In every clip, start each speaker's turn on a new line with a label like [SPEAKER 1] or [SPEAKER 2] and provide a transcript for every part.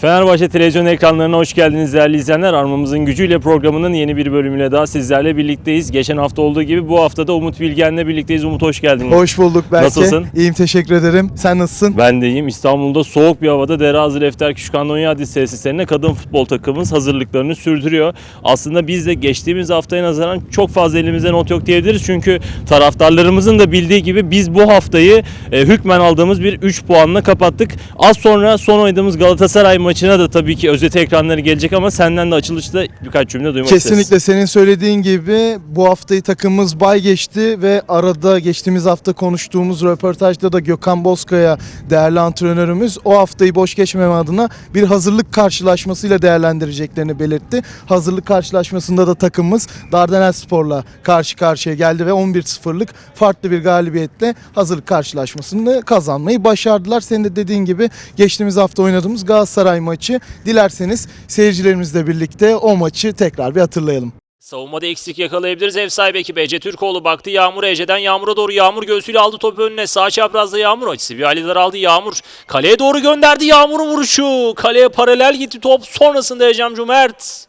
[SPEAKER 1] Fenerbahçe televizyon ekranlarına hoş geldiniz değerli izleyenler. Armamızın gücüyle programının yeni bir bölümüyle daha sizlerle birlikteyiz. Geçen hafta olduğu gibi bu hafta da Umut Bilgen'le birlikteyiz. Umut hoş geldin.
[SPEAKER 2] Hoş bulduk Berke.
[SPEAKER 1] Nasılsın?
[SPEAKER 2] İyiyim teşekkür ederim. Sen nasılsın?
[SPEAKER 1] Ben de iyiyim. İstanbul'da soğuk bir havada Derazı Lefter Küçükhan Onyadis tesislerine kadın futbol takımımız hazırlıklarını sürdürüyor. Aslında biz de geçtiğimiz haftaya nazaran çok fazla elimizde not yok diyebiliriz. Çünkü taraftarlarımızın da bildiği gibi biz bu haftayı e, hükmen aldığımız bir 3 puanla kapattık. Az sonra son oynadığımız Galatasaray maçına da tabii ki özet ekranları gelecek ama senden de açılışta birkaç cümle duymak isteriz.
[SPEAKER 2] Kesinlikle senin söylediğin gibi bu haftayı takımımız bay geçti ve arada geçtiğimiz hafta konuştuğumuz röportajda da Gökhan Bozkaya değerli antrenörümüz o haftayı boş geçmeme adına bir hazırlık karşılaşmasıyla değerlendireceklerini belirtti. Hazırlık karşılaşmasında da takımımız Dardanel Spor'la karşı karşıya geldi ve 11-0'lık farklı bir galibiyetle hazırlık karşılaşmasını kazanmayı başardılar. Senin de dediğin gibi geçtiğimiz hafta oynadığımız Galatasaray maçı dilerseniz seyircilerimizle birlikte o maçı tekrar bir hatırlayalım.
[SPEAKER 1] Savunmada eksik yakalayabiliriz. Ev sahibi ekibi Ece Türkoğlu baktı Yağmur Ece'den Yağmur'a doğru Yağmur göğsüyle aldı topu önüne. Sağ çaprazda Yağmur açısı bir Ali aldı Yağmur. Kaleye doğru gönderdi Yağmur'un vuruşu. Kaleye paralel gitti top. Sonrasında Ecem Cumert.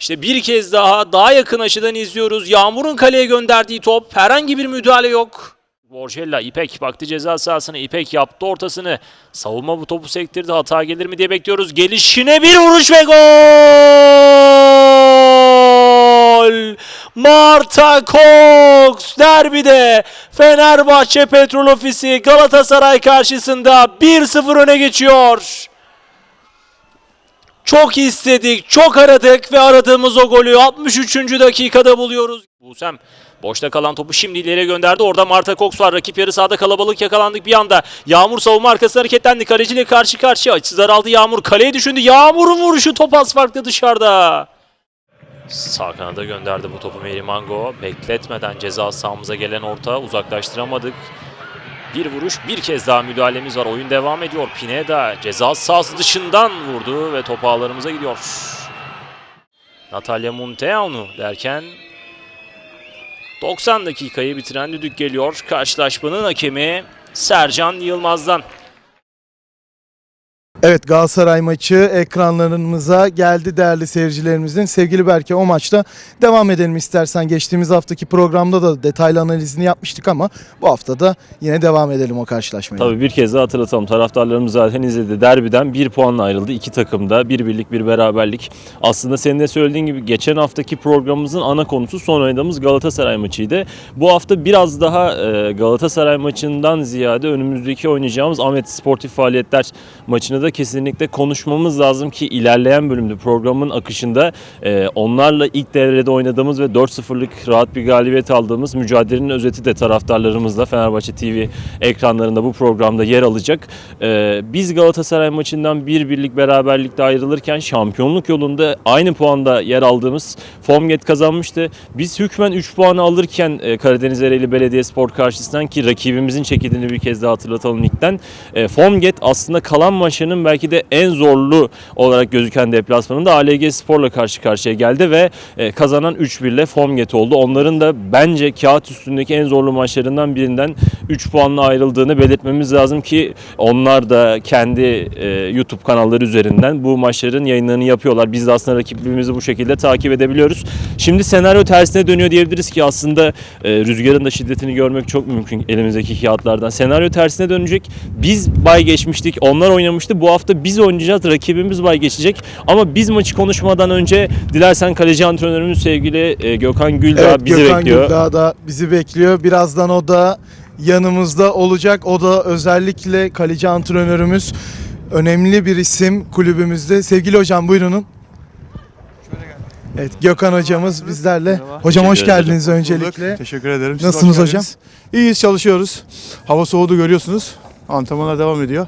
[SPEAKER 1] İşte bir kez daha daha yakın açıdan izliyoruz. Yağmur'un kaleye gönderdiği top. Herhangi bir müdahale yok. Borgella İpek baktı ceza sahasına. İpek yaptı ortasını. Savunma bu topu sektirdi. Hata gelir mi diye bekliyoruz. Gelişine bir vuruş ve gol! Marta Cox derbide Fenerbahçe Petrol Ofisi Galatasaray karşısında 1-0 öne geçiyor. Çok istedik, çok aradık ve aradığımız o golü 63. dakikada buluyoruz. Busem boşta kalan topu şimdi ileriye gönderdi. Orada Marta Cox var. Rakip yarı sahada kalabalık yakalandık bir anda. Yağmur savunma arkası hareketlendi. Kaleciyle karşı karşıya. Açısı daraldı Yağmur. Kaleye düşündü. Yağmur'un vuruşu top az farklı dışarıda. Sağ kanada gönderdi bu topu Meri Mango. Bekletmeden ceza sahamıza gelen orta uzaklaştıramadık. Bir vuruş bir kez daha müdahalemiz var. Oyun devam ediyor. Pineda ceza sahası dışından vurdu ve top ağlarımıza gidiyor. Natalya Munteanu derken 90 dakikayı bitiren düdük geliyor. Karşılaşmanın hakemi Sercan Yılmaz'dan.
[SPEAKER 2] Evet Galatasaray maçı ekranlarımıza geldi değerli seyircilerimizin. Sevgili Berke o maçta devam edelim istersen. Geçtiğimiz haftaki programda da detaylı analizini yapmıştık ama bu hafta da yine devam edelim o karşılaşmaya.
[SPEAKER 1] Tabii bir kez daha hatırlatalım. Taraftarlarımız zaten izledi. Derbiden bir puanla ayrıldı. iki takımda bir birlik bir beraberlik. Aslında senin de söylediğin gibi geçen haftaki programımızın ana konusu son oynadığımız Galatasaray maçıydı. Bu hafta biraz daha e, Galatasaray maçından ziyade önümüzdeki oynayacağımız Ahmet Sportif Faaliyetler maçını da kesinlikle konuşmamız lazım ki ilerleyen bölümde programın akışında e, onlarla ilk devrede oynadığımız ve 4-0'lık rahat bir galibiyet aldığımız mücadelenin özeti de taraftarlarımızla Fenerbahçe TV ekranlarında bu programda yer alacak. E, biz Galatasaray maçından bir birlik beraberlikte ayrılırken şampiyonluk yolunda aynı puanda yer aldığımız Formget kazanmıştı. Biz hükmen 3 puanı alırken e, Karadeniz Ereğli Belediyespor karşısından ki rakibimizin çekildiğini bir kez daha hatırlatalım ligden. E, Formget aslında kalan maçının belki de en zorlu olarak gözüken deplasmanında ALG Spor'la karşı karşıya geldi ve e, kazanan 3-1 ile Formget oldu. Onların da bence kağıt üstündeki en zorlu maçlarından birinden 3 puanla ayrıldığını belirtmemiz lazım ki onlar da kendi e, YouTube kanalları üzerinden bu maçların yayınlarını yapıyorlar. Biz de aslında rakibimizi bu şekilde takip edebiliyoruz. Şimdi senaryo tersine dönüyor diyebiliriz ki aslında e, rüzgarın da şiddetini görmek çok mümkün elimizdeki kağıtlardan. Senaryo tersine dönecek. Biz bay geçmiştik. Onlar oynamıştı. Bu hafta biz oynayacağız. Rakibimiz bay geçecek. Ama biz maçı konuşmadan önce dilersen kaleci antrenörümüz sevgili e, Gökhan Güldağ
[SPEAKER 2] Evet,
[SPEAKER 1] bizi
[SPEAKER 2] Gökhan
[SPEAKER 1] bekliyor.
[SPEAKER 2] Güldağ da bizi bekliyor. Birazdan o da yanımızda olacak. O da özellikle kaleci antrenörümüz. Önemli bir isim kulübümüzde. Sevgili hocam buyurun. Evet Gökhan hocamız bizlerle. Hocam hoş geldiniz öncelikle.
[SPEAKER 3] Teşekkür ederim. Siz
[SPEAKER 2] Nasılsınız
[SPEAKER 3] geldiniz. İyiyiz, çalışıyoruz. Hava soğudu görüyorsunuz. Antrenmanlar devam ediyor.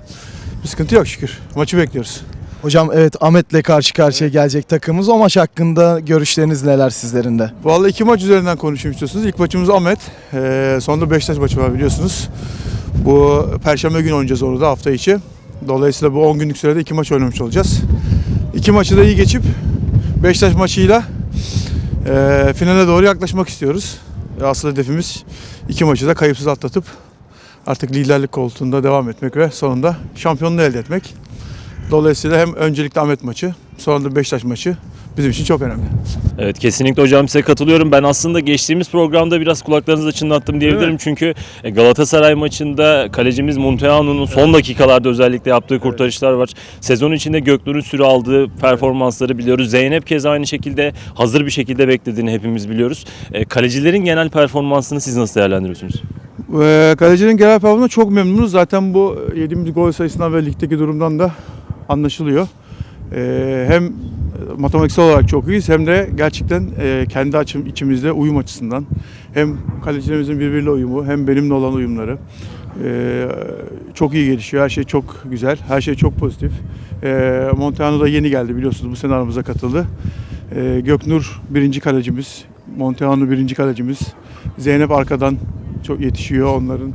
[SPEAKER 3] Bir sıkıntı yok şükür. Maçı bekliyoruz.
[SPEAKER 2] Hocam evet Ahmet'le karşı karşıya gelecek takımımız. O maç hakkında görüşleriniz neler sizlerin de?
[SPEAKER 3] Vallahi iki maç üzerinden konuşayım istiyorsunuz. İlk maçımız Ahmet. Ee, sonunda Beşiktaş maçı var biliyorsunuz. Bu Perşembe günü oynayacağız orada hafta içi. Dolayısıyla bu 10 günlük sürede iki maç oynamış olacağız. İki maçı da iyi geçip Beşiktaş maçıyla e, finale doğru yaklaşmak istiyoruz. Asıl hedefimiz iki maçı da kayıpsız atlatıp artık liderlik koltuğunda devam etmek ve sonunda şampiyonluğu elde etmek. Dolayısıyla hem öncelikle Ahmet maçı, sonra da Beşiktaş maçı bizim için çok önemli.
[SPEAKER 1] Evet kesinlikle hocam size katılıyorum. Ben aslında geçtiğimiz programda biraz kulaklarınızı çınlattım diyebilirim. Çünkü e, Galatasaray maçında kalecimiz Munteanu'nun son dakikalarda özellikle yaptığı kurtarışlar var. Sezon içinde Göknur'un süre aldığı performansları biliyoruz. Zeynep kez aynı şekilde hazır bir şekilde beklediğini hepimiz biliyoruz. E, Kalecilerin genel performansını siz nasıl değerlendiriyorsunuz?
[SPEAKER 3] Ee, kalecinin genel performansından çok memnunuz. Zaten bu yediğimiz gol sayısından ve ligdeki durumdan da anlaşılıyor. Ee, hem matematiksel olarak çok iyiyiz hem de gerçekten e, kendi açım içimizde uyum açısından hem kalecilerimizin birbiriyle uyumu hem benimle olan uyumları e, çok iyi gelişiyor. Her şey çok güzel. Her şey çok pozitif. E, Monteano da yeni geldi biliyorsunuz bu sene aramıza katıldı. E, Göknur birinci kalecimiz. Monteano birinci kalecimiz. Zeynep arkadan çok yetişiyor. Onların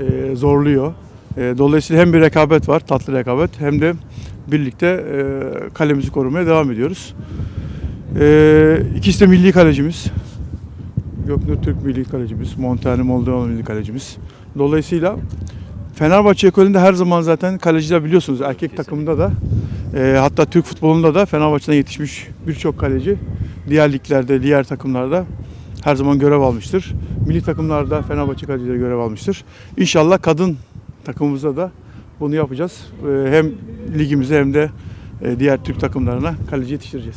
[SPEAKER 3] e, zorluyor. E, dolayısıyla hem bir rekabet var, tatlı rekabet hem de birlikte e, kalemizi korumaya devam ediyoruz. E, ikisi de milli kalecimiz. Göknur Türk milli kalecimiz, Montani Moldova milli kalecimiz. Dolayısıyla Fenerbahçe ekolünde her zaman zaten kaleciler biliyorsunuz erkek takımında da e, hatta Türk futbolunda da Fenerbahçe'den yetişmiş birçok kaleci diğer liglerde, diğer takımlarda her zaman görev almıştır. Milli takımlarda Fenerbahçe kalecileri görev almıştır. İnşallah kadın takımımızda da bunu yapacağız. E, hem ligimize hem de e, diğer Türk takımlarına kaleci yetiştireceğiz.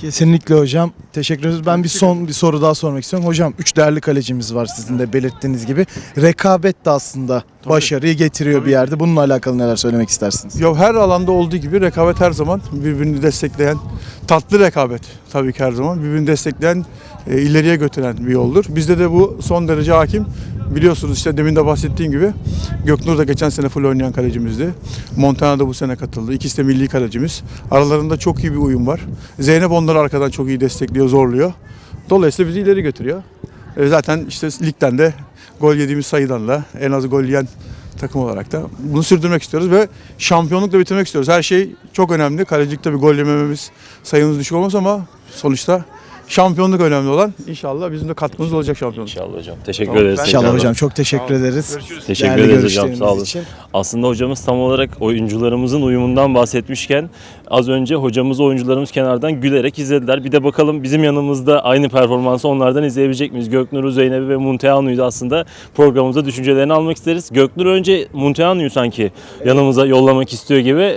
[SPEAKER 2] Kesinlikle hocam. Teşekkür ederiz. Ben bir son bir soru daha sormak istiyorum. Hocam 3 değerli kalecimiz var sizin de belirttiğiniz gibi. Rekabet de aslında başarıyı getiriyor bir yerde. Bununla alakalı neler söylemek istersiniz?
[SPEAKER 3] Ya her alanda olduğu gibi rekabet her zaman birbirini destekleyen, tatlı rekabet tabii ki her zaman birbirini destekleyen, e, ileriye götüren bir yoldur. Bizde de bu son derece hakim. Biliyorsunuz işte demin de bahsettiğim gibi Göknur da geçen sene full oynayan kalecimizdi. Montana da bu sene katıldı. İkisi de milli kalecimiz. Aralarında çok iyi bir uyum var. Zeynep onları arkadan çok iyi destekliyor, zorluyor. Dolayısıyla bizi ileri götürüyor. E, zaten işte ligden de gol yediğimiz sayıdan da en az gol yiyen takım olarak da bunu sürdürmek istiyoruz ve şampiyonlukla bitirmek istiyoruz. Her şey çok önemli. Kalecilikte bir gol yemememiz, sayımız düşük olmaz ama sonuçta şampiyonluk önemli olan. İnşallah bizim de katkımız olacak şampiyonluk.
[SPEAKER 1] İnşallah hocam. Teşekkür
[SPEAKER 3] Tamam,
[SPEAKER 1] ederiz.
[SPEAKER 3] ben-
[SPEAKER 2] İnşallah
[SPEAKER 1] tekrardan.
[SPEAKER 2] hocam çok teşekkür ederiz.
[SPEAKER 1] Teşekkür
[SPEAKER 2] Değerli
[SPEAKER 1] ederiz hocam
[SPEAKER 2] görüşleriniz
[SPEAKER 1] sağ olun.
[SPEAKER 2] için.
[SPEAKER 1] Aslında hocamız tam olarak oyuncularımızın uyumundan bahsetmişken az önce hocamız oyuncularımız kenardan gülerek izlediler. Bir de bakalım bizim yanımızda aynı performansı onlardan izleyebilecek miyiz? Göknur'u, Zeynep'i ve Munteanu'yu da aslında programımızda düşüncelerini almak isteriz. Göknur önce Munteanu'yu sanki yanımıza yollamak istiyor gibi.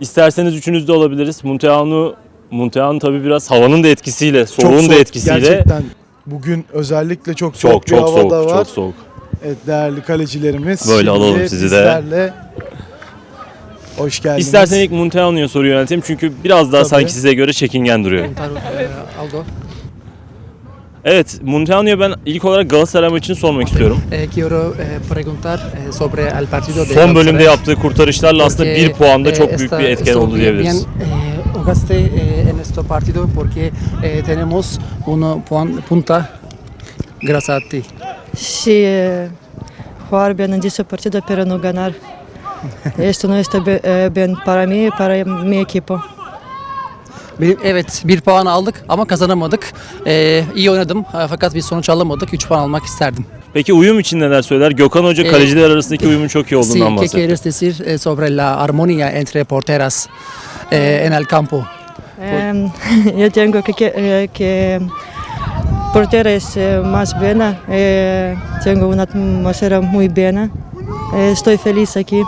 [SPEAKER 1] İsterseniz üçünüz de olabiliriz. Munteanu Munteanu tabii biraz havanın da etkisiyle,
[SPEAKER 2] Çok
[SPEAKER 1] soğuğun da etkisiyle
[SPEAKER 2] Gerçekten bugün özellikle çok soğuk
[SPEAKER 1] çok
[SPEAKER 2] bir
[SPEAKER 1] çok
[SPEAKER 2] hava
[SPEAKER 1] soğuk,
[SPEAKER 2] da var.
[SPEAKER 1] çok soğuk.
[SPEAKER 2] Evet değerli kalecilerimiz.
[SPEAKER 1] Böyle
[SPEAKER 2] Şimdi
[SPEAKER 1] alalım sizi de.
[SPEAKER 2] Hoş geldiniz.
[SPEAKER 1] İstersen ilk Munteanu'ya soru yönelteyim çünkü biraz daha
[SPEAKER 2] Tabii.
[SPEAKER 1] sanki size göre çekingen duruyor.
[SPEAKER 4] algo.
[SPEAKER 1] Evet, Munteanu'ya ben ilk olarak Galatasaray maçını sormak istiyorum.
[SPEAKER 4] Eh, quiero eh, preguntar eh, sobre el partido de
[SPEAKER 1] Son bölümde yaptığı kurtarışlarla aslında bir puanda çok büyük bir etken oldu diyebiliriz.
[SPEAKER 4] Bien, eh, en este partido porque eh, tenemos una punta gracias a ti.
[SPEAKER 5] și jugar bien în dicha partidă pentru nu ganar. Esto no está bien para mí para mi equipo.
[SPEAKER 4] Benim, evet bir puan aldık ama kazanamadık. Eh, iyi oynadım eh, fakat bir sonuç alamadık. 3 puan almak isterdim.
[SPEAKER 1] Peki uyum için neler söyler? Gökhan Hoca
[SPEAKER 4] Eh,
[SPEAKER 1] kaleciler arasındaki uyumun çok iyi
[SPEAKER 4] Sí,
[SPEAKER 1] olduğundan
[SPEAKER 4] ¿qué
[SPEAKER 1] bahsetti.
[SPEAKER 4] quieres decir eh, sobre la armonía entre porteras eh, en el campo?
[SPEAKER 5] Em, Yo tengo que, que, eh, que portera es eh, más buena. eh, Tengo una atmósfera muy buena. Eh, Estoy feliz aquí.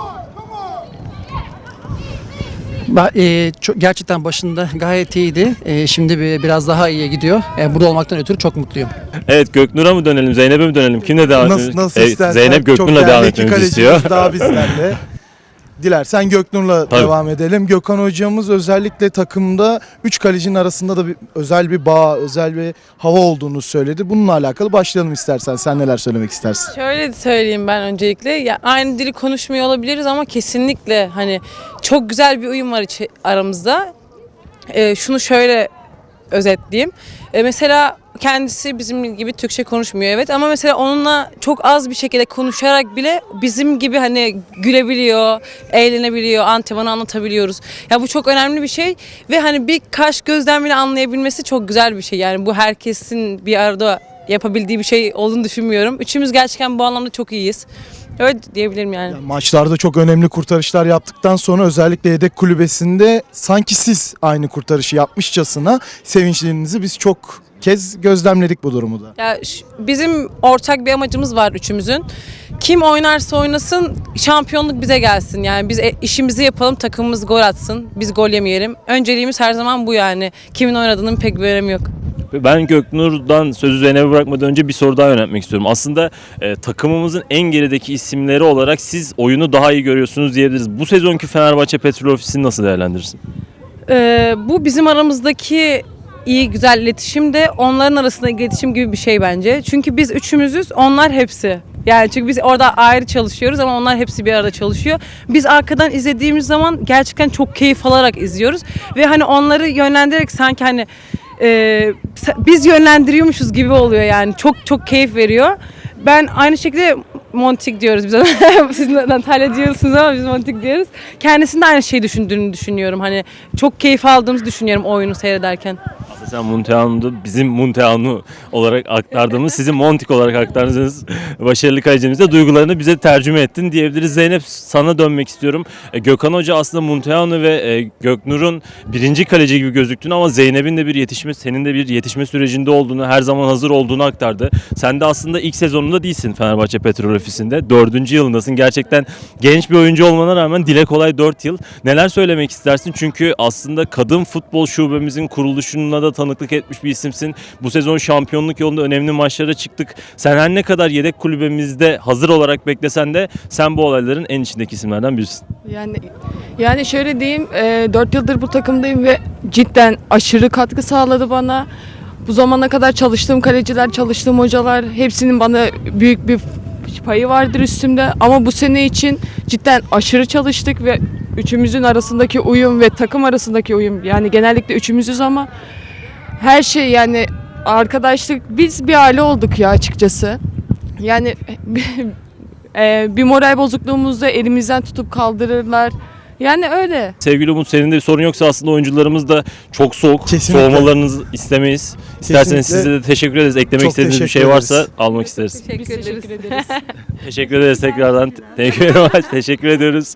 [SPEAKER 4] E, çok, gerçekten başında gayet iyiydi. E, şimdi bir, biraz daha iyiye gidiyor. E, burada olmaktan ötürü çok mutluyum.
[SPEAKER 1] Evet Göknur'a mı dönelim, Zeynep'e mi dönelim? Kimle devam
[SPEAKER 2] Nasıl,
[SPEAKER 1] edelim?
[SPEAKER 2] nasıl istersen.
[SPEAKER 1] Zeynep
[SPEAKER 2] Çok
[SPEAKER 1] Göknur'la
[SPEAKER 2] değerli
[SPEAKER 1] devam
[SPEAKER 2] iki
[SPEAKER 1] etmemizi
[SPEAKER 2] kalecimiz
[SPEAKER 1] istiyor.
[SPEAKER 2] daha bizlerle. Dilersen Göknur'la
[SPEAKER 1] Tabii.
[SPEAKER 2] devam edelim. Gökhan hocamız özellikle takımda 3 kalecinin arasında da bir, özel bir bağ, özel bir hava olduğunu söyledi. Bununla alakalı başlayalım istersen. Sen neler söylemek istersin?
[SPEAKER 6] Şöyle söyleyeyim ben öncelikle. Ya aynı dili konuşmuyor olabiliriz ama kesinlikle hani çok güzel bir uyum var içi, aramızda. Ee, şunu şöyle özetleyeyim. Ee, mesela kendisi bizim gibi Türkçe konuşmuyor evet ama mesela onunla çok az bir şekilde konuşarak bile bizim gibi hani gülebiliyor, eğlenebiliyor, antrenmanı anlatabiliyoruz. Ya bu çok önemli bir şey ve hani bir kaş gözden bile anlayabilmesi çok güzel bir şey. Yani bu herkesin bir arada yapabildiği bir şey olduğunu düşünmüyorum. Üçümüz gerçekten bu anlamda çok iyiyiz. Öyle diyebilirim yani.
[SPEAKER 2] Yani maçlarda çok önemli kurtarışlar yaptıktan sonra özellikle yedek kulübesinde sanki siz aynı kurtarışı yapmışçasına sevinçlerinizi biz çok kez gözlemledik bu durumu da.
[SPEAKER 6] Ya bizim ortak bir amacımız var üçümüzün. Kim oynarsa oynasın şampiyonluk bize gelsin. Yani biz e- işimizi yapalım, takımımız gol atsın. Biz gol yemeyelim. Önceliğimiz her zaman bu yani. Kimin oynadığının pek bir önemi yok.
[SPEAKER 1] Ben Göknur'dan sözü Zeynep'e bırakmadan önce bir soru daha yöneltmek istiyorum. Aslında e, takımımızın en gerideki isimleri olarak siz oyunu daha iyi görüyorsunuz diyebiliriz. Bu sezonki Fenerbahçe Petrol Ofisi'ni nasıl değerlendirirsin?
[SPEAKER 6] Ee, bu bizim aramızdaki iyi güzel iletişim de onların arasındaki iletişim gibi bir şey bence. Çünkü biz üçümüzüz, onlar hepsi. Yani çünkü biz orada ayrı çalışıyoruz ama onlar hepsi bir arada çalışıyor. Biz arkadan izlediğimiz zaman gerçekten çok keyif alarak izliyoruz ve hani onları yönlendirerek sanki hani e, biz yönlendiriyormuşuz gibi oluyor yani. Çok çok keyif veriyor. Ben aynı şekilde Montik diyoruz biz ona. Siz Natalya diyorsunuz ama biz Montik diyoruz. Kendisinin de aynı şeyi düşündüğünü düşünüyorum. Hani çok keyif aldığımızı düşünüyorum oyunu seyrederken.
[SPEAKER 1] Sen Munteanu'da bizim Munteanu olarak aktardığımız, sizin Montik olarak aktardığınız başarılı kalecimizde duygularını bize tercüme ettin diyebiliriz. Zeynep sana dönmek istiyorum. E, Gökhan Hoca aslında Munteanu ve e, Göknur'un birinci kaleci gibi gözüktüğünü ama Zeynep'in de bir yetişme, senin de bir yetişme sürecinde olduğunu, her zaman hazır olduğunu aktardı. Sen de aslında ilk sezonunda değilsin Fenerbahçe Petrol Ofisi'nde. Dördüncü yılındasın. Gerçekten genç bir oyuncu olmana rağmen dile kolay 4 yıl. Neler söylemek istersin? Çünkü aslında kadın futbol şubemizin kuruluşuna da tanıklık etmiş bir isimsin. Bu sezon şampiyonluk yolunda önemli maçlara çıktık. Sen her ne kadar yedek kulübemizde hazır olarak beklesen de sen bu olayların en içindeki isimlerden birisin.
[SPEAKER 7] Yani yani şöyle diyeyim, e, 4 yıldır bu takımdayım ve cidden aşırı katkı sağladı bana. Bu zamana kadar çalıştığım kaleciler, çalıştığım hocalar hepsinin bana büyük bir payı vardır üstümde. Ama bu sene için cidden aşırı çalıştık ve üçümüzün arasındaki uyum ve takım arasındaki uyum yani genellikle üçümüzüz ama her şey yani arkadaşlık biz bir aile olduk ya açıkçası. Yani e, bir moral bozukluğumuzda elimizden tutup kaldırırlar. Yani öyle.
[SPEAKER 1] Sevgili Umut senin de bir sorun yoksa aslında oyuncularımız da çok soğuk.
[SPEAKER 2] Kesinlikle.
[SPEAKER 1] Soğumalarınızı istemeyiz. İsterseniz
[SPEAKER 2] Kesinlikle.
[SPEAKER 1] size de teşekkür ederiz. Eklemek
[SPEAKER 2] Çok
[SPEAKER 1] istediğiniz bir şey
[SPEAKER 2] ederiz.
[SPEAKER 1] varsa almak isteriz.
[SPEAKER 7] Teşekkür ederiz.
[SPEAKER 1] Teşekkür ederiz tekrardan. Thank you very much. Teşekkür ediyoruz.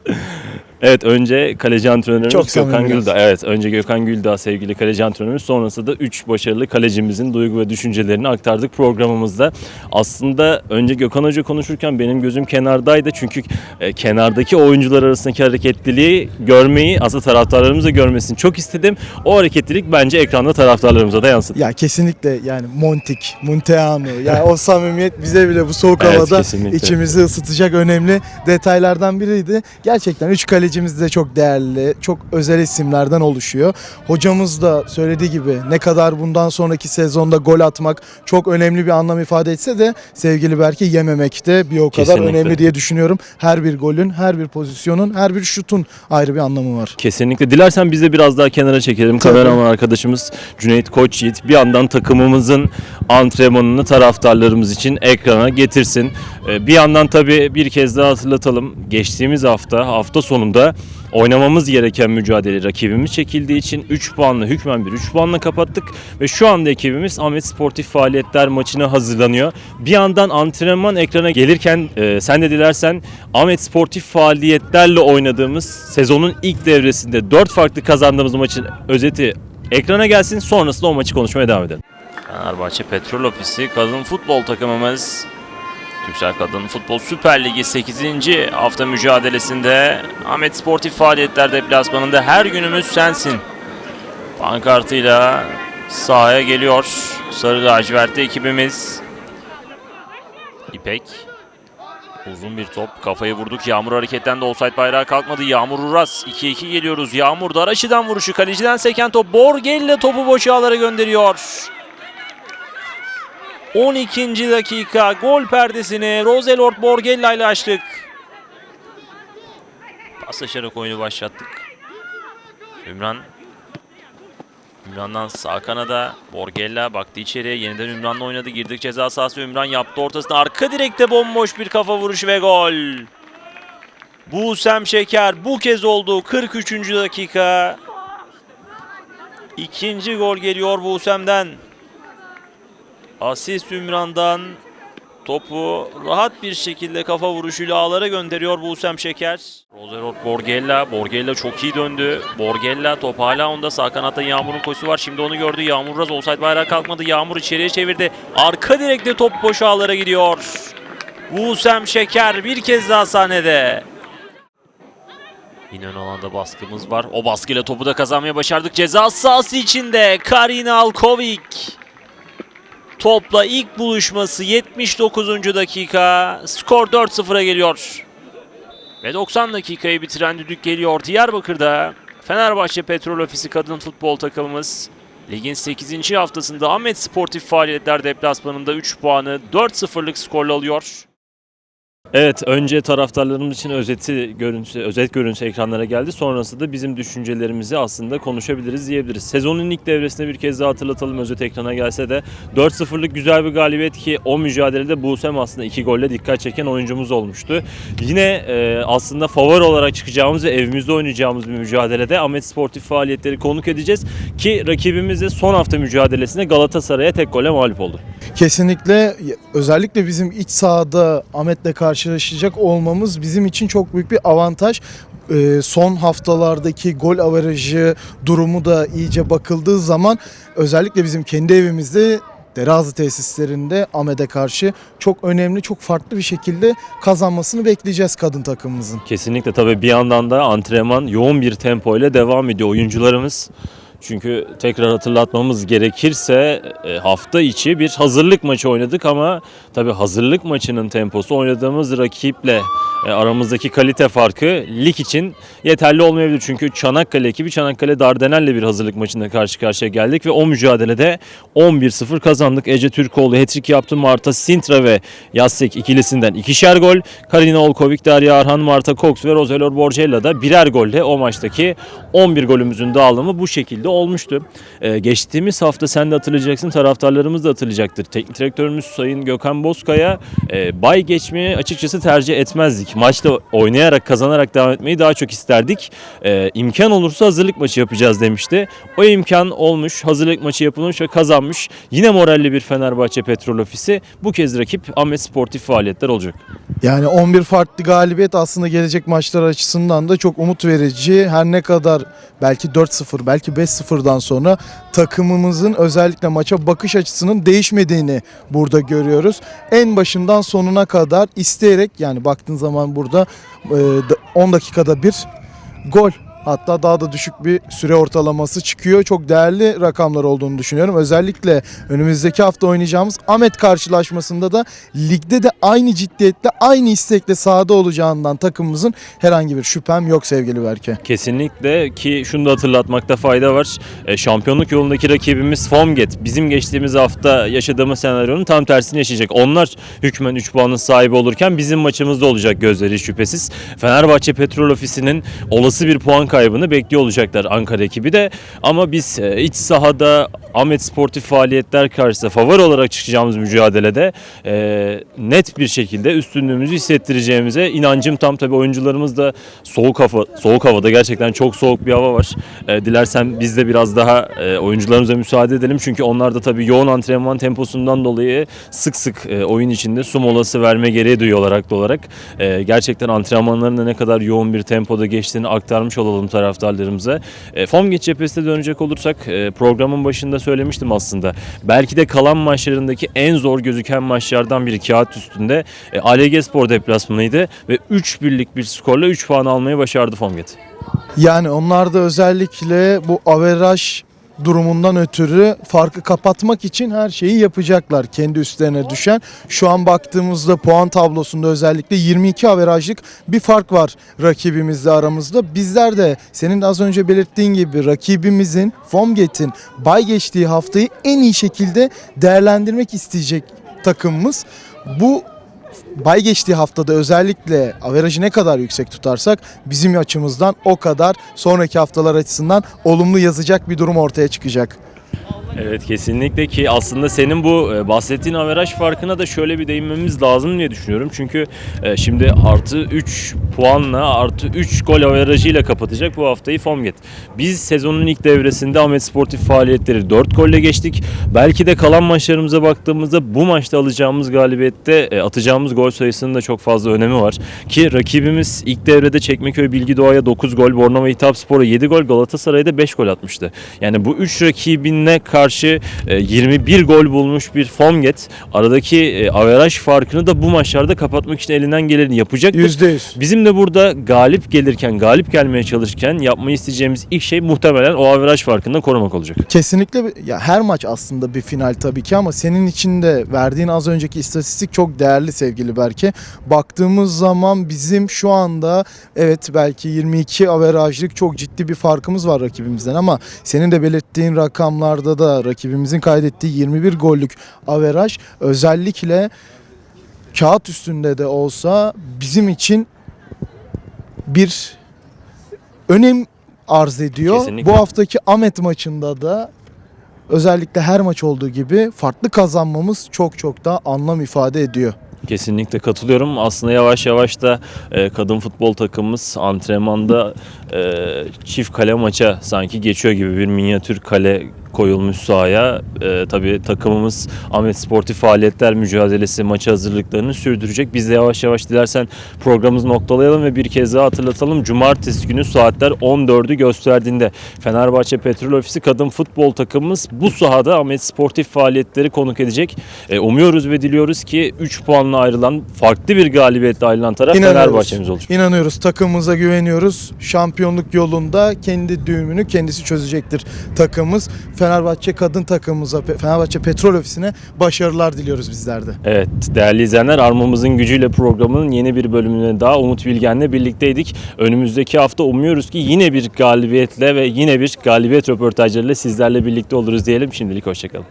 [SPEAKER 1] Evet önce kaleci antrenörümüz
[SPEAKER 2] Çok
[SPEAKER 1] Gökhan
[SPEAKER 2] samimi
[SPEAKER 1] Güldağ. Evet önce Gökhan Güldağ sevgili kaleci antrenörümüz. Sonrasında da 3 başarılı kalecimizin duygu ve düşüncelerini aktardık programımızda. Aslında önce Gökhan Hoca konuşurken benim gözüm kenardaydı. Çünkü e, kenardaki oyuncular arasındaki hareketliliği görmeyi aslında taraftarlarımız da görmesini çok istedim. O hareketlilik bence ekranda taraftarlarımıza da yansıdı.
[SPEAKER 2] Ya kesinlikle yani Montik, Munteanu yani o samimiyet bize bile bu soğuk
[SPEAKER 1] Evet,
[SPEAKER 2] havada
[SPEAKER 1] kesinlikle.
[SPEAKER 2] içimizi ısıtacak önemli detaylardan biriydi. Gerçekten üç kalecimiz de çok değerli, çok özel isimlerden oluşuyor. Hocamız da söylediği gibi ne kadar bundan sonraki sezonda gol atmak çok önemli bir anlam ifade etse de sevgili Berke yememek de bir o kadar
[SPEAKER 1] Kesinlikle.
[SPEAKER 2] önemli diye düşünüyorum. Her bir golün, her bir pozisyonun, her bir şutun ayrı bir anlamı var.
[SPEAKER 1] Kesinlikle. Dilersen biz de biraz daha kenara çekelim.
[SPEAKER 2] Tabii.
[SPEAKER 1] Kameraman arkadaşımız Cüneyt Koçyiğit bir yandan takımımızın antrenmanını taraftarlarımız için ekrana getirsin. Ee, Bir yandan tabii bir kez daha hatırlatalım. Geçtiğimiz hafta, hafta sonunda oynamamız gereken mücadele rakibimiz çekildiği için 3 puanla hükmen bir 3 puanla kapattık ve şu anda ekibimiz Ahmet Sportif Faaliyetler maçına hazırlanıyor. Bir yandan antrenman ekrana gelirken e, sen de dilersen Ahmet Sportif Faaliyetlerle oynadığımız sezonun ilk devresinde 4 farklı kazandığımız maçın özeti ekrana gelsin sonrasında o maçı konuşmaya devam edelim. Fenerbahçe Petrol Ofisi kadın futbol takımımız Türksel Kadın Futbol Süper Ligi 8. hafta mücadelesinde Ahmet Sportif Faaliyetler deplasmanında her günümüz sensin. Pankartıyla sahaya geliyor. Sarı lacivertli ekibimiz. İpek. Uzun bir top. Kafayı vurduk. Yağmur hareketten de offside bayrağı kalkmadı. Yağmur Uras. 2-2 geliyoruz. Yağmur Daraşı'dan vuruşu. Kaleciden seken top. Borgelle topu boş ağlara gönderiyor. 12. dakika gol perdesini Roselort Borgella ile açtık. Paslaşarak oyunu başlattık. Ümran Ümran'dan sağ kanada Borgella baktı içeriye yeniden Ümran'la oynadı. Girdik ceza sahası Ümran yaptı ortasına arka direkte bomboş bir kafa vuruşu ve gol. Busem Şeker bu kez oldu 43. dakika. İkinci gol geliyor Busem'den. Asist Ümran'dan
[SPEAKER 8] Topu rahat bir şekilde kafa vuruşuyla ağlara gönderiyor Busem Şeker. Rozerot Borgella. Borgella çok iyi döndü. Borgella top hala onda. Sağ kanatta Yağmur'un koşusu var. Şimdi onu gördü. Yağmur Raz olsaydı bayrağı kalkmadı. Yağmur içeriye çevirdi. Arka direkte top boş ağlara gidiyor. Busem Şeker bir kez daha sahnede. Yine ön alanda baskımız var. O baskıyla topu da kazanmaya başardık. Ceza sahası içinde Karina Alkovik. Topla ilk buluşması 79. dakika. Skor 4-0'a geliyor. Ve 90 dakikayı bitiren düdük geliyor Diyarbakır'da. Fenerbahçe Petrol Ofisi kadın futbol takımımız ligin 8. haftasında Ahmet Sportif Faaliyetler deplasmanında 3 puanı 4-0'lık skorla alıyor.
[SPEAKER 1] Evet, önce taraftarlarımız için özeti görüntüsü, özet görüntüsü ekranlara geldi. Sonrasında bizim düşüncelerimizi aslında konuşabiliriz diyebiliriz. Sezonun ilk devresinde bir kez daha hatırlatalım özet ekrana gelse de 4-0'lık güzel bir galibiyet ki o mücadelede Busem aslında iki golle dikkat çeken oyuncumuz olmuştu. Yine e, aslında favori olarak çıkacağımız ve evimizde oynayacağımız bir mücadelede Ahmet Sportif faaliyetleri konuk edeceğiz ki rakibimiz de son hafta mücadelesinde Galatasaray'a tek gole mağlup oldu.
[SPEAKER 2] Kesinlikle özellikle bizim iç sahada Ahmet'le karşılaşacak olmamız bizim için çok büyük bir avantaj. Ee, son haftalardaki gol averajı durumu da iyice bakıldığı zaman özellikle bizim kendi evimizde Derazı tesislerinde Ahmet'e karşı çok önemli, çok farklı bir şekilde kazanmasını bekleyeceğiz kadın takımımızın.
[SPEAKER 1] Kesinlikle tabii bir yandan da antrenman yoğun bir tempo ile devam ediyor oyuncularımız. Çünkü tekrar hatırlatmamız gerekirse e, hafta içi bir hazırlık maçı oynadık ama tabii hazırlık maçının temposu oynadığımız rakiple e, aramızdaki kalite farkı lig için yeterli olmayabilir. Çünkü Çanakkale ekibi Çanakkale Dardanel'le bir hazırlık maçında karşı karşıya geldik ve o mücadelede 11-0 kazandık. Ece Türkoğlu hat-trick yaptı. Marta Sintra ve Yassek ikilisinden ikişer gol. Karina Olkovik, Derya Arhan, Marta Cox ve Roselor Borgella da birer golle o maçtaki 11 golümüzün dağılımı bu şekilde olmuştu. Ee, geçtiğimiz hafta sen de hatırlayacaksın, taraftarlarımız da hatırlayacaktır. Teknik direktörümüz Sayın Gökhan Bozkaya e, bay geçmeyi açıkçası tercih etmezdik. Maçta oynayarak, kazanarak devam etmeyi daha çok isterdik. Ee, imkan olursa hazırlık maçı yapacağız demişti. O imkan olmuş, hazırlık maçı yapılmış ve kazanmış. Yine moralli bir Fenerbahçe Petrol Ofisi. Bu kez rakip Ahmet Sportif Faaliyetler olacak.
[SPEAKER 2] Yani 11 farklı galibiyet aslında gelecek maçlar açısından da çok umut verici. Her ne kadar belki 4-0, belki 5-0'dan sonra takımımızın özellikle maça bakış açısının değişmediğini burada görüyoruz. En başından sonuna kadar isteyerek yani baktığın zaman burada e, 10 dakikada bir gol Hatta daha da düşük bir süre ortalaması çıkıyor. Çok değerli rakamlar olduğunu düşünüyorum. Özellikle önümüzdeki hafta oynayacağımız Ahmet karşılaşmasında da ligde de aynı ciddiyetle, aynı istekle sahada olacağından takımımızın herhangi bir şüphem yok sevgili Berke.
[SPEAKER 1] Kesinlikle ki şunu da hatırlatmakta fayda var. E, şampiyonluk yolundaki rakibimiz Formget. Bizim geçtiğimiz hafta yaşadığımız senaryonun tam tersini yaşayacak. Onlar hükmen 3 puanın sahibi olurken bizim maçımızda olacak gözleri şüphesiz. Fenerbahçe Petrol Ofisi'nin olası bir puan kaybını bekliyor olacaklar Ankara ekibi de. Ama biz e, iç sahada Ahmet Sportif faaliyetler karşısında favori olarak çıkacağımız mücadelede e, net bir şekilde üstünlüğümüzü hissettireceğimize inancım tam. Tabii oyuncularımız da soğuk hava soğuk havada gerçekten çok soğuk bir hava var. E, dilersen biz de biraz daha e, oyuncularımıza müsaade edelim çünkü onlar da tabii yoğun antrenman temposundan dolayı sık sık e, oyun içinde su molası verme gereği duyuyorlar haklı olarak. E, gerçekten antrenmanların ne kadar yoğun bir tempoda geçtiğini aktarmış olalım taraftarlarımıza. E, Formgeç cephesine dönecek olursak e, programın başında söylemiştim aslında. Belki de kalan maçlarındaki en zor gözüken maçlardan biri kağıt üstünde e, ALG deplasmanıydı ve 3 birlik bir skorla 3 puan almayı başardı Formget.
[SPEAKER 2] Yani onlar da özellikle bu averaj durumundan ötürü farkı kapatmak için her şeyi yapacaklar kendi üstlerine düşen. Şu an baktığımızda puan tablosunda özellikle 22 averajlık bir fark var rakibimizle aramızda. Bizler de senin az önce belirttiğin gibi rakibimizin Formget'in bay geçtiği haftayı en iyi şekilde değerlendirmek isteyecek takımımız. Bu bay geçtiği haftada özellikle averajı ne kadar yüksek tutarsak bizim açımızdan o kadar sonraki haftalar açısından olumlu yazacak bir durum ortaya çıkacak.
[SPEAKER 1] Evet kesinlikle ki aslında senin bu e, bahsettiğin averaj farkına da şöyle bir değinmemiz lazım diye düşünüyorum. Çünkü e, şimdi artı 3 puanla artı 3 gol averajıyla kapatacak bu haftayı Formget. Biz sezonun ilk devresinde Ahmet Sportif faaliyetleri 4 golle geçtik. Belki de kalan maçlarımıza baktığımızda bu maçta alacağımız galibiyette e, atacağımız gol sayısının da çok fazla önemi var. Ki rakibimiz ilk devrede Çekmeköy Bilgi Doğa'ya 9 gol, Bornova İtapspor'a 7 gol, Galatasaray'da 5 gol atmıştı. Yani bu 3 rakibine karşı e, 21 gol bulmuş bir Formget aradaki e, averaj farkını da bu maçlarda kapatmak için elinden geleni yapacaktır.
[SPEAKER 2] %100.
[SPEAKER 1] Bizim de burada galip gelirken, galip gelmeye çalışırken yapmayı isteyeceğimiz ilk şey muhtemelen o averaj farkını korumak olacak.
[SPEAKER 2] Kesinlikle ya her maç aslında bir final tabii ki ama senin için de verdiğin az önceki istatistik çok değerli sevgili Berke. Baktığımız zaman bizim şu anda evet belki 22 averajlık çok ciddi bir farkımız var rakibimizden ama senin de belirttiğin rakamlarda da rakibimizin kaydettiği 21 gollük averaj özellikle kağıt üstünde de olsa bizim için bir önem arz ediyor.
[SPEAKER 1] Kesinlikle.
[SPEAKER 2] Bu haftaki Ahmet maçında da özellikle her maç olduğu gibi farklı kazanmamız çok çok da anlam ifade ediyor.
[SPEAKER 1] Kesinlikle katılıyorum. Aslında yavaş yavaş da e, kadın futbol takımımız antrenmanda e, çift kale maça sanki geçiyor gibi bir minyatür kale koyulmuş sahaya. E, tabii takımımız Ahmet Sportif Faaliyetler Mücadelesi maçı hazırlıklarını sürdürecek. Biz de yavaş yavaş dilersen programımızı noktalayalım ve bir kez daha hatırlatalım. Cumartesi günü saatler 14'ü gösterdiğinde Fenerbahçe Petrol Ofisi kadın futbol takımımız bu sahada Ahmet Sportif Faaliyetleri konuk edecek. E, umuyoruz ve diliyoruz ki 3 puanla ayrılan, farklı bir galibiyetle ayrılan taraf
[SPEAKER 2] İnanıyoruz.
[SPEAKER 1] Fenerbahçe'miz olacak.
[SPEAKER 2] İnanıyoruz. Takımımıza güveniyoruz. Şampiyonluk yolunda kendi düğümünü kendisi çözecektir takımımız. Fenerbahçe kadın takımımıza, Fenerbahçe Petrol Ofisi'ne başarılar diliyoruz bizler de.
[SPEAKER 1] Evet değerli izleyenler Armamızın Gücüyle programının yeni bir bölümüne daha Umut Bilgen'le birlikteydik. Önümüzdeki hafta umuyoruz ki yine bir galibiyetle ve yine bir galibiyet röportajlarıyla sizlerle birlikte oluruz diyelim. Şimdilik hoşçakalın.